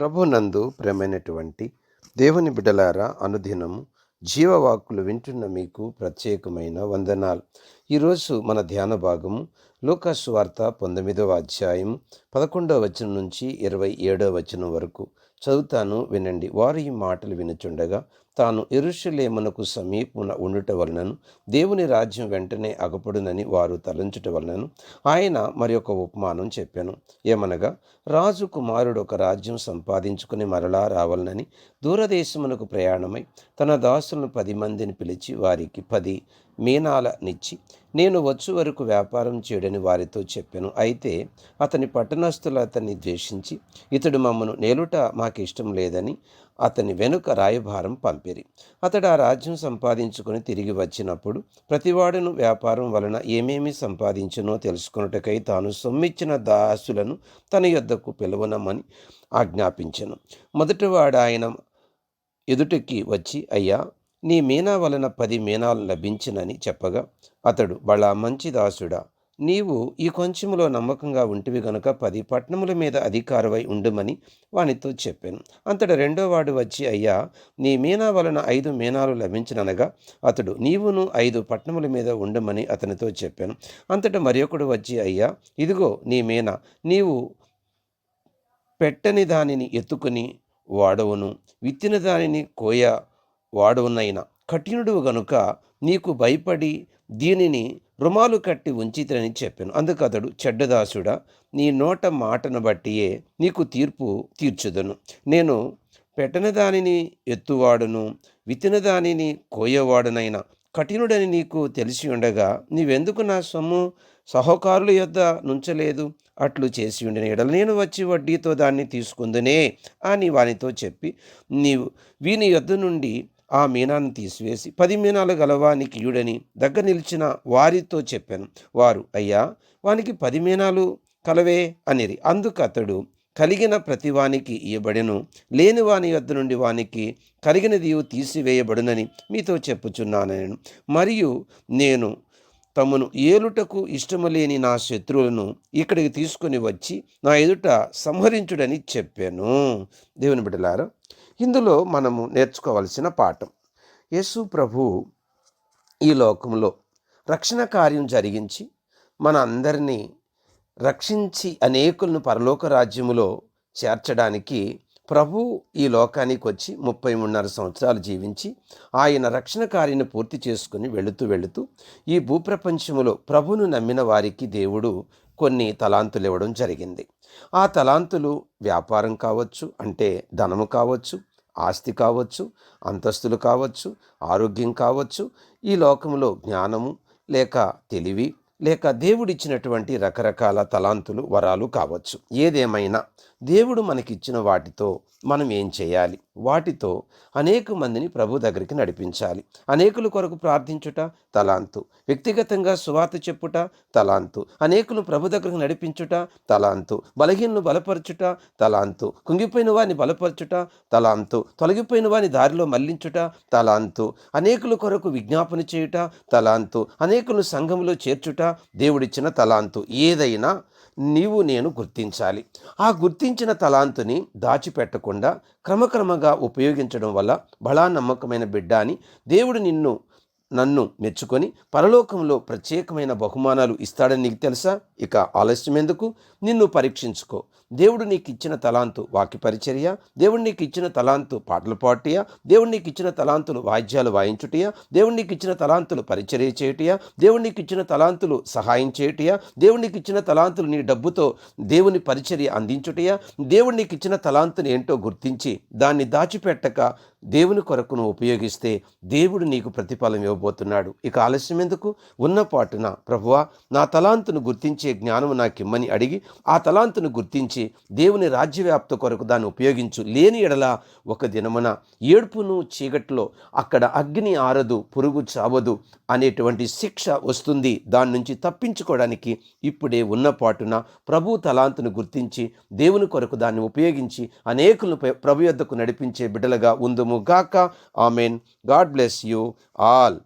ప్రభునందు ప్రేమైనటువంటి దేవుని బిడ్డలారా అనుదినము జీవవాక్కులు వింటున్న మీకు ప్రత్యేకమైన వందనాలు. ఈరోజు మన ధ్యాన భాగము లోకాసు వార్త పంతొమ్మిదవ అధ్యాయం పదకొండవ వచనం నుంచి ఇరవై ఏడవ వచనం వరకు. చదువుతాను వినండి. వారు ఈ మాటలు వినుచుండగా తాను ఎరుషులేమునకు సమీపమున ఉండుట వలనను దేవుని రాజ్యం వెంటనే అగపడునని వారు తలంచుట వలనను ఆయన మరి ఒక ఉపమానం చెప్పాను. ఏమనగా రాజు కుమారుడు ఒక రాజ్యం సంపాదించుకుని మరలా రావాలనని దూరదేశమునకు ప్రయాణమై తన దాసులను పది మందిని పిలిచి వారికి పది మీనాలనిచ్చి నేను వచ్చు వరకు వ్యాపారం చేయడని వారితో చెప్పాను. అయితే అతని పట్టణస్థులు అతన్ని ద్వేషించి ఇతడు మమ్మను నేలుట మాకు ఇష్టం లేదని అతని వెనుక రాయభారం పంపిరి. అతడు ఆ రాజ్యం సంపాదించుకొని తిరిగి వచ్చినప్పుడు ప్రతివాడును వ్యాపారం వలన ఏమేమి సంపాదించునో తెలుసుకున్నటకై తాను సొమ్మిచ్చిన దాసులను తన యొద్దకు పిలవనమని ఆజ్ఞాపించను. మొదటివాడు ఆయన ఎదుటికి వచ్చి అయ్యా నీ మీనా వలన పది మీనాలు లభించినని చెప్పగా అతడు బళ మంచి దాసుడా నీవు ఈ కొంచెములో నమ్మకంగా ఉంటివి గనుక పది పట్టణముల మీద అధికారవై ఉండుమని వానితో చెప్పాను. అంతట రెండో వాడు వచ్చి అయ్యా నీ మీనా వలన ఐదు మీనాలు లభించిననగా అతడు నీవును ఐదు పట్టణముల మీద ఉండమని అతనితో చెప్పాను. అంతట మరొకడు వచ్చి అయ్యా ఇదిగో నీ మీనా నీవు పెట్టని దానిని ఎత్తుకుని వాడవును. విత్తిన దానిని కోయ వాడునైనా కఠినుడు గనుక నీకు భయపడి దీనిని రుమాలు కట్టి ఉంచితని చెప్పాను. అందుకు అతడు చెడ్డదాసుడా నీ నోట మాటను బట్టియే నీకు తీర్పు తీర్చుదను. నేను పెట్టన దానిని ఎత్తువాడును విత్తిన దానిని కోయవాడునైనా. కఠినుడని నీకు తెలిసి ఉండగా నీవెందుకు నా సొమ్ము సహకారుల యొద్ద నుంచలేదు? అట్లు చేసి ఉండిన ఎడల నేను వచ్చి వడ్డీతో దాన్ని తీసుకుందునే అని వానితో చెప్పి నీవు వీని యొద్ద నుండి ఆ మీనాన్ని తీసివేసి పది మీనాలు గలవానికి ఇయుడని దగ్గర నిలిచిన వారితో చెప్పాను. వారు అయ్యా వానికి పది మీనాలు కలవే అనిరి. అందుకు అతడు కలిగిన ప్రతివానికి ఇయ్యబడెను. లేని వాని యొద్ద నుండి వానికి కలిగినది తీసివేయబడునని మీతో చెప్పుచున్నాను నేను మరియు నేను తమను ఏలుటకు ఇష్టము లేని నా శత్రువులను ఇక్కడికి తీసుకొని వచ్చి నా ఎదుట సంహరించుడని చెప్పాను. దేవుని బిడ్డలారా ఇందులో మనము నేర్చుకోవలసిన పాఠం. యేసు ప్రభు ఈ లోకంలో రక్షణ కార్యం జరిగించి మన అందరినీ రక్షించి అనేకులను పరలోక రాజ్యములో చేర్చడానికి ప్రభు ఈ లోకానికి వచ్చి ముప్పై మూడున్నర సంవత్సరాలు జీవించి ఆయన రక్షణ కార్యాన్ని పూర్తి చేసుకుని వెళుతూ వెళుతూ ఈ భూప్రపంచములో ప్రభును నమ్మిన వారికి దేవుడు కొన్ని తలాంతులు ఇవ్వడం జరిగింది. ఆ తలాంతులు వ్యాపారం కావచ్చు అంటే ధనము కావచ్చు ఆస్తి కావచ్చు అంతస్తులు కావచ్చు ఆరోగ్యం కావచ్చు ఈ లోకంలో జ్ఞానము లేక తెలివి లేక దేవుడిచ్చినటువంటి రకరకాల తలాంతులు వరాలు కావచ్చు. ఏదేమైనా దేవుడు మనకిచ్చిన వాటితో మనం ఏం చేయాలి? వాటితో అనేక మందిని ప్రభు దగ్గరికి నడిపించాలి. అనేకుల కొరకు ప్రార్థించుట తలాంతు. వ్యక్తిగతంగా సువార్త చెప్పుట తలాంతు. అనేకులు ప్రభు దగ్గరకు నడిపించుట తలాంతు. బలహీనను బలపరచుట తలాంతు. కుంగిపోయిన వారిని బలపరచుట తలాంతు. తొలగిపోయిన వారిని దారిలో మళ్ళించుట తలాంతు. అనేకుల కొరకు విజ్ఞాపన చేయుట తలాంతు. అనేకులను సంఘంలో చేర్చుట దేవుడిచ్చిన తలాంతు ఏదైనా నీవు నేను గుర్తించాలి. ఆ గుర్తించిన తలాంతుని దాచిపెట్టకుండా క్రమక్రమంగా ఉపయోగించడం వల్ల బలా నమ్మకమైన బిడ్డ అని దేవుడు నిన్ను నన్ను మెచ్చుకొని పరలోకంలో ప్రత్యేకమైన బహుమానాలు ఇస్తాడని నీకు తెలుసా? ఇక ఆలస్యం ఎందుకు? నిన్ను పరీక్షించుకో. దేవుడు నీకు ఇచ్చిన తలాంతు వాక్యపరిచర్య దేవుడు నీకు ఇచ్చిన తలాంతు పాటలు పాటియా దేవుడు నీకు ఇచ్చిన తలాంతులు వాయిద్యాలు వాయించుటయా దేవుడు నీకు ఇచ్చిన తలాంతులు పరిచర్య చేయుటయా దేవుడు నీకు ఇచ్చిన తలాంతులు సహాయం చేయుటయా దేవుడు నీకు ఇచ్చిన తలాంతులు నీ డబ్బుతో దేవుని పరిచర్య అందించుటయా దేవుడు నీకు ఇచ్చిన తలాంతుని ఏంటో గుర్తించి దాన్ని దాచిపెట్టక దేవుని కొరకు ఉపయోగిస్తే దేవుడు నీకు ప్రతిఫలం ఇవ్వబోతున్నాడు ఇక ఆలస్యం ఎందుకు? ఉన్న పాటున ప్రభువా నా తలాంతును గుర్తించే జ్ఞానం నాకిమ్మని అడిగి ఆ తలాంతును గుర్తించి దేవుని రాజ్యవ్యాప్త కొరకు దాన్ని ఉపయోగించు. లేని ఎడల ఒక దినమున ఏడుపును చీకట్లో అక్కడ అగ్ని ఆరదు పురుగు చావదు అనేటువంటి శిక్ష వస్తుంది. దాని నుంచి తప్పించుకోవడానికి ఇప్పుడే ఉన్న పాటున ప్రభు తలాంతును గుర్తించి దేవుని కొరకు దాన్ని ఉపయోగించి అనేకులను ప్రభు యొద్దకు నడిపించే బిడ్డలుగా ఉందుము గాక. Amen. God bless you all.